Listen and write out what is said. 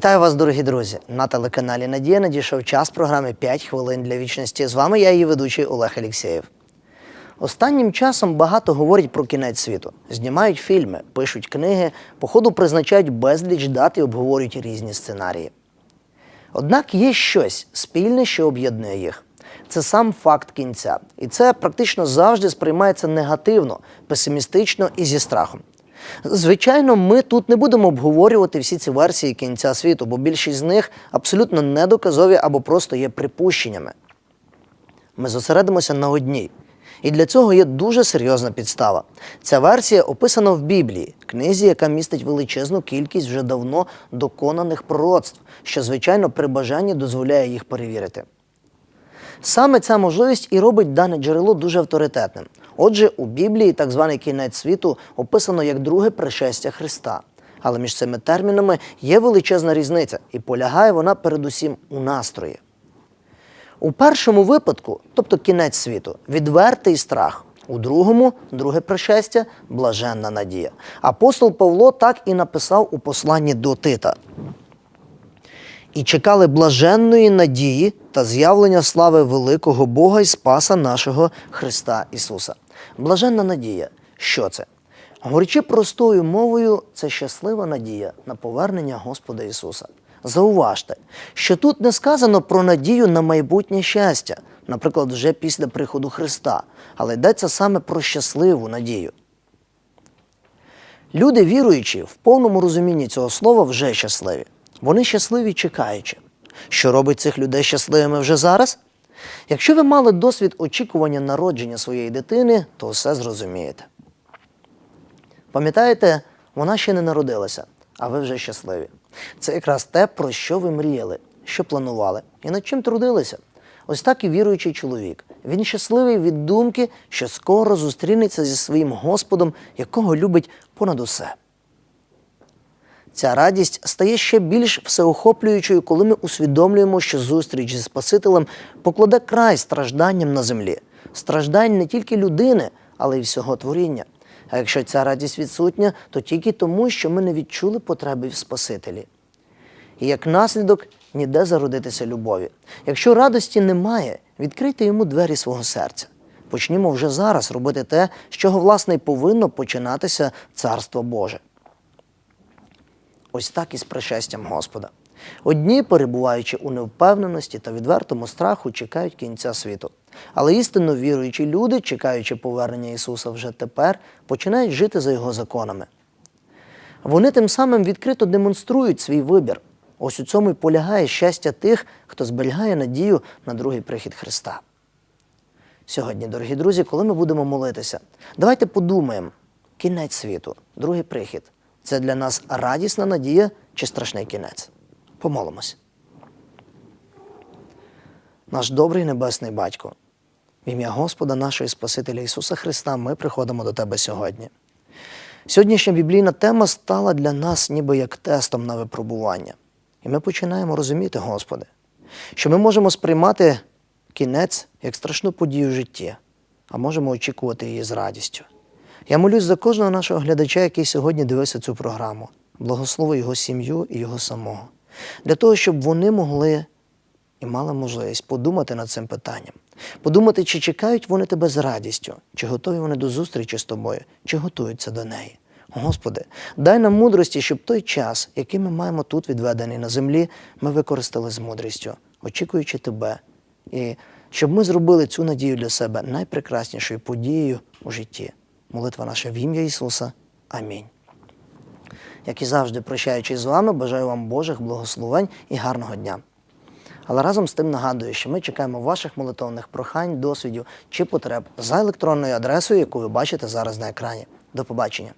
Вітаю вас, дорогі друзі! На телеканалі Надія надійшов час програми «5 хвилин для вічності. З вами я, її ведучий Олег Алєксєєв. Останнім часом багато говорять про кінець світу. Знімають фільми, пишуть книги, по ходу призначають безліч дат і обговорюють різні сценарії. Однак є щось спільне, що об'єднує їх. Це сам факт кінця. І це практично завжди сприймається негативно, песимістично і зі страхом. Звичайно, ми тут не будемо обговорювати всі ці версії кінця світу, бо більшість з них абсолютно недоказові або просто є припущеннями. Ми зосередимося на одній. І для цього є дуже серйозна підстава. Ця версія описана в Біблії, книзі, яка містить величезну кількість вже давно доконаних пророцтв, що, звичайно, при бажанні дозволяє їх перевірити. Саме ця можливість і робить дане джерело дуже авторитетним. Отже, у Біблії так званий кінець світу описано як друге пришестя Христа. Але між цими термінами є величезна різниця, і полягає вона передусім у настрої. У першому випадку, тобто кінець світу, відвертий страх. У другому друге пришестя блаженна надія. Апостол Павло так і написав у посланні до Тита. І чекали блаженної надії та з'явлення слави великого Бога і Спаса нашого Христа Ісуса. Блаженна надія. Що це? Говорячи простою мовою, це щаслива надія на повернення Господа Ісуса. Зауважте, що тут не сказано про надію на майбутнє щастя, наприклад, вже після приходу Христа, але йдеться саме про щасливу надію. Люди, віруючі, в повному розумінні цього слова вже щасливі. Вони щасливі чекаючи. Що робить цих людей щасливими вже зараз? Якщо ви мали досвід очікування народження своєї дитини, то все зрозумієте. Пам'ятаєте, вона ще не народилася, а ви вже щасливі. Це якраз те, про що ви мріяли, що планували і над чим трудилися. Ось так і віруючий чоловік. Він щасливий від думки, що скоро зустрінеться зі своїм Господом, якого любить понад усе. Ця радість стає ще більш всеохоплюючою, коли ми усвідомлюємо, що зустріч зі Спасителем покладе край стражданням на землі, страждань не тільки людини, але й всього творіння. А якщо ця радість відсутня, то тільки тому, що ми не відчули потреби в Спасителі. І як наслідок ніде зародитися любові. Якщо радості немає, відкрийте йому двері свого серця. Почнімо вже зараз робити те, з чого власне й повинно починатися Царство Боже. Ось так і з пришестям Господа. Одні, перебуваючи у невпевненості та відвертому страху, чекають кінця світу. Але істинно віруючі люди, чекаючи повернення Ісуса вже тепер, починають жити за Його законами. Вони тим самим відкрито демонструють свій вибір. Ось у цьому й полягає щастя тих, хто зберігає надію на другий прихід Христа. Сьогодні, дорогі друзі, коли ми будемо молитися, давайте подумаємо: кінець світу, другий прихід це для нас радісна надія чи страшний кінець. Помолимось. Наш добрий небесний батько, в ім'я Господа нашого і Спасителя Ісуса Христа, ми приходимо до Тебе сьогодні. Сьогоднішня біблійна тема стала для нас ніби як тестом на випробування. І ми починаємо розуміти, Господи, що ми можемо сприймати кінець як страшну подію в житті, а можемо очікувати її з радістю. Я молюсь за кожного нашого глядача, який сьогодні дивився цю програму. Благослови його сім'ю і його самого, для того, щоб вони могли і мали можливість подумати над цим питанням, подумати, чи чекають вони тебе з радістю, чи готові вони до зустрічі з тобою, чи готуються до неї. Господи, дай нам мудрості, щоб той час, який ми маємо тут відведений на землі, ми використали з мудрістю, очікуючи тебе, і щоб ми зробили цю надію для себе найпрекраснішою подією у житті. Молитва наша в ім'я Ісуса. Амінь. Як і завжди, прощаючись з вами, бажаю вам Божих благословень і гарного дня. Але разом з тим нагадую, що ми чекаємо ваших молитовних прохань, досвідів чи потреб за електронною адресою, яку ви бачите зараз на екрані. До побачення!